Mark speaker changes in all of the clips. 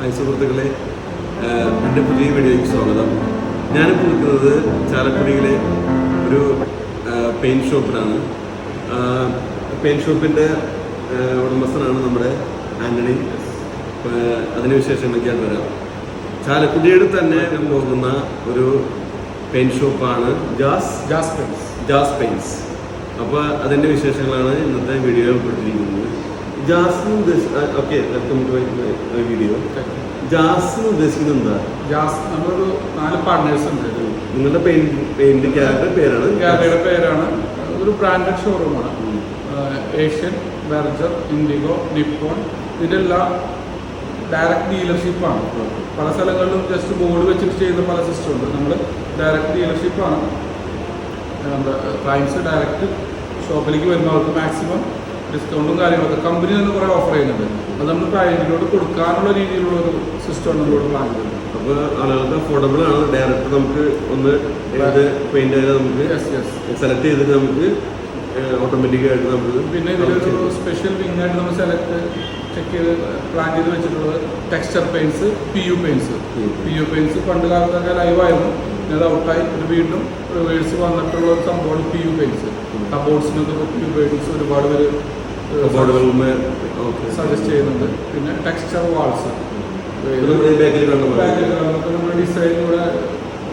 Speaker 1: Hi സുഹൃത്തുക്കളെ എന്റെ പുതിയ വീഡിയോയ്ക്ക് സ്വാഗതം. ഞാനിപ്പോൾ നിൽക്കുന്നത് ചാലക്കുടിയിലെ ഒരു പെയിന്റ് ഷോപ്പിലാണ് പെയിന്റ് ഷോപ്പിന്റെ ഉടമസ്ഥനാണ് നമ്മുടെ ആന്റണി അതിന് വിശേഷങ്ങളിലേക്കാണ് വരാം. ചാലക്കുടിയുടെ തന്നെ പോകുന്ന ഒരു പെയിന്റ് ഷോപ്പാണ് Jazz
Speaker 2: Jazz paints
Speaker 1: Jazz paints അപ്പോൾ അതിന്റെ വിശേഷങ്ങളാണ് ഇന്നത്തെ വീഡിയോയിൽ ഉൾപ്പെട്ടിരിക്കുന്നത് Jazz okay welcome to video Jazz ഉദ്ദേശിക്കുന്നത് എന്താ?
Speaker 2: ജാസ് നമ്മളൊരു നാല് പാർട്ട്നേഴ്സ് ഉണ്ട്.
Speaker 1: നിങ്ങളുടെ പെയിന്റ് പെയിന്റ് ഗ്യാലറിയുടെ പേരാണ്?
Speaker 2: ഗാലറിയുടെ പേരാണ്. ഒരു ബ്രാൻഡഡ് ഷോറൂമാണ് ഏഷ്യൻ ബെർജർ ഇൻഡിഗോ നിപ്പോൺ ഇതെല്ലാം ഡയറക്റ്റ് ഡീലർഷിപ്പാണ് പല സ്ഥലങ്ങളിലും ജസ്റ്റ് ബോർഡ് വെച്ചിട്ട് ചെയ്യുന്ന പല സിസ്റ്റം ഉണ്ട്. നമ്മൾ ഡയറക്റ്റ് ഡീലർഷിപ്പാണ് നമ്മുടെ ക്ലയൻസ് ഡയറക്റ്റ് ഷോപ്പിലേക്ക് വരുന്നവർക്ക് മാക്സിമം ഡിസ്കൗണ്ടും കാര്യങ്ങളൊക്കെ കമ്പനി തന്നെ കുറേ ഓഫർ ചെയ്യുന്നുണ്ട്. അത് നമ്മൾ ക്ലയന്റിനോട് കൊടുക്കാനുള്ള രീതിയിലുള്ള ഒരു സിസ്റ്റമാണ് നമ്മളോട് പ്ലാൻ ചെയ്യുന്നത്
Speaker 1: അപ്പോൾ ആളുകൾക്ക് അഫോർഡബിൾ ആണ്. ഡയറക്റ്റ് നമുക്ക് ഒന്ന് ഏത് ആയാലും നമുക്ക് സെലക്ട് ചെയ്തിട്ട് നമുക്ക് ഓട്ടോമാറ്റിക് ആയിട്ട് നമുക്ക്
Speaker 2: പിന്നെ ഇതിലൊരു സ്പെഷ്യൽ വിങ് ആയിട്ട് നമ്മൾ സെലക്ട് ചെക്ക് ചെയ്ത് പ്ലാൻ ചെയ്ത് വെച്ചിട്ടുള്ളത് texture paints P U paints P U paints പണ്ട് കാലത്തൊക്കെ ലൈവായിരുന്നു അത് ഔട്ടായി ഇത് വീണ്ടും റിവേഴ്സ് വന്നിട്ടുള്ള ഒരു സംഭവമാണ് പി യു പെയിൻസ് കബോർഡ്സിനൊക്കെ പി യു പെയിൻസ് ഒരുപാട് പേര് സജസ്റ്റ് ചെയ്യുന്നുണ്ട്. പിന്നെ ടെക്സ്ചർ വാൾസ് നമ്മൾ ഡിസൈൻ ഇവിടെ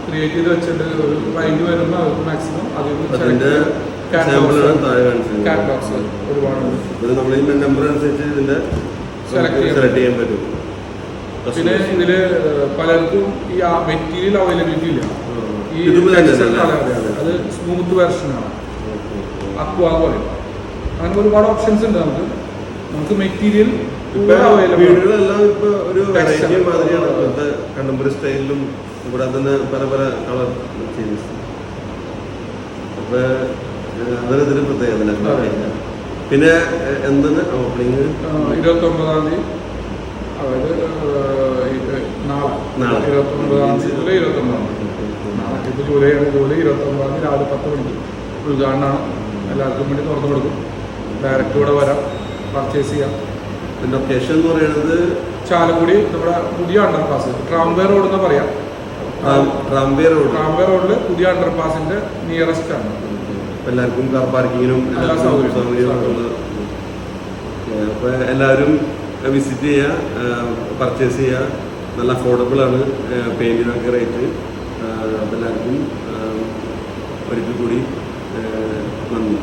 Speaker 2: ക്രിയേറ്റ് ചെയ്ത് വെച്ചിട്ട് ഒരു ക്ലൈന്റ് വരുമ്പോൾ അവർക്ക് മാക്സിമം
Speaker 1: അതിൽ
Speaker 2: കാറ്റലോഗ്സ്
Speaker 1: ഇത് ഇതിന്റെ സെലക്ട് ചെയ്യാൻ പറ്റും.
Speaker 2: പിന്നെ ഇതിൽ പലർക്കും ഈ മെറ്റീരിയൽ അവൈലബിലിറ്റി ഇല്ല. ഈ? അതെ, സ്മൂത്ത് വെർഷനാണ് അക്വാ പറയും അങ്ങനെ ഒരുപാട് ഓപ്ഷൻസ് ഉണ്ട് നമുക്ക്. നമുക്ക് മെറ്റീരിയൽ
Speaker 1: ഇപ്പൊ
Speaker 2: അവൈലബിൾ
Speaker 1: വീടുകളെല്ലാം ഇപ്പൊ ഒരു
Speaker 2: Texture.
Speaker 1: വെറൈറ്റി മാതിരിയാണ്. ഇപ്പോഴത്തെ കണ്ടംപററി സ്റ്റൈലിലും ഇവിടെ തന്നെ പല പല കളർ ചേഞ്ചസ് അപ്പൊ ഇതിന്റെ പ്രത്യേകത പിന്നെ എന്താണ് ഓപ്പണിങ്
Speaker 2: ഇരുപത്തി ഒമ്പതാം തീയതി. അതായത് നാളെ.
Speaker 1: നാളെ.
Speaker 2: ഇരുപത്തി ഒമ്പതാം തീയതി ജൂലൈ ഇരുപത്തി ഒമ്പതാം തീയതി. നാളെ ഇപ്പോൾ ജൂലൈ ജൂലൈ ഇരുപത്തൊമ്പതാം തീയതി രാവിലെ പത്ത് മണിക്ക് ഉദ്ഘാടനമാണ്. എല്ലാവർക്കും വേണ്ടി തുറന്നു കൊടുക്കും. ഡയറക്റ്റ് ഇവിടെ വരാം. പർച്ചേസ് ചെയ്യാം.
Speaker 1: ലൊക്കേഷൻ എന്ന് പറയുന്നത്
Speaker 2: ചാലക്കുടി നമ്മുടെ പുതിയ അണ്ടർപാസ് ട്രാംബേ റോഡ് എന്ന് പറയാം.
Speaker 1: റാംബിയ റോഡ്
Speaker 2: ട്രാംബേ റോഡിൽ പുതിയ അണ്ടർപാസിന്റെ നിയറസ്റ്റ് ആണ്.
Speaker 1: എല്ലാവർക്കും കാർ പാർക്കിങ്ങിനും
Speaker 2: എല്ലാ
Speaker 1: സൗകര്യങ്ങളും. അപ്പോൾ എല്ലാവരും വിസിറ്റ് ചെയ്യുക പർച്ചേസ് ചെയ്യുക നല്ല അഫോർഡബിൾ ആണ് പെയിന്റിനൊക്കെ റേറ്റ് അപ്പോൾ എല്ലാവർക്കും ഒരിക്കൽ കൂടി നന്ദി.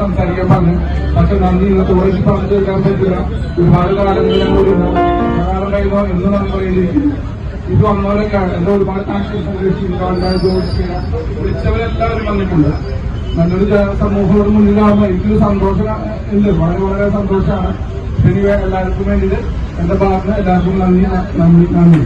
Speaker 2: സംസാരിക്കാൻ പറഞ്ഞു. പക്ഷെ നന്ദി ഇന്നത്തോടെ എനിക്ക് പറഞ്ഞു തീർക്കാൻ പറ്റില്ല. ഒരുപാട് കാലങ്ങളിലും കൂടി ഒരു കാലം കഴിയുമോ എന്ന് നമ്മൾ ഇത് വന്നവരൊക്കെയാണ് എന്റെ ഒരുപാട് വിളിച്ചവരെല്ലാവരും വന്നിട്ടുണ്ട്. നല്ലൊരു സമൂഹത്തിന് സമൂഹത്തോട് മുന്നിലാവുമ്പോൾ എനിക്കൊരു സന്തോഷം ഉണ്ട് വളരെ വളരെ സന്തോഷമാണ്. ഇനി എല്ലാവർക്കും വേണ്ടിയിട്ട് എന്റെ ഭാഗത്ത് എല്ലാവർക്കും നന്ദി നന്ദി നന്ദി.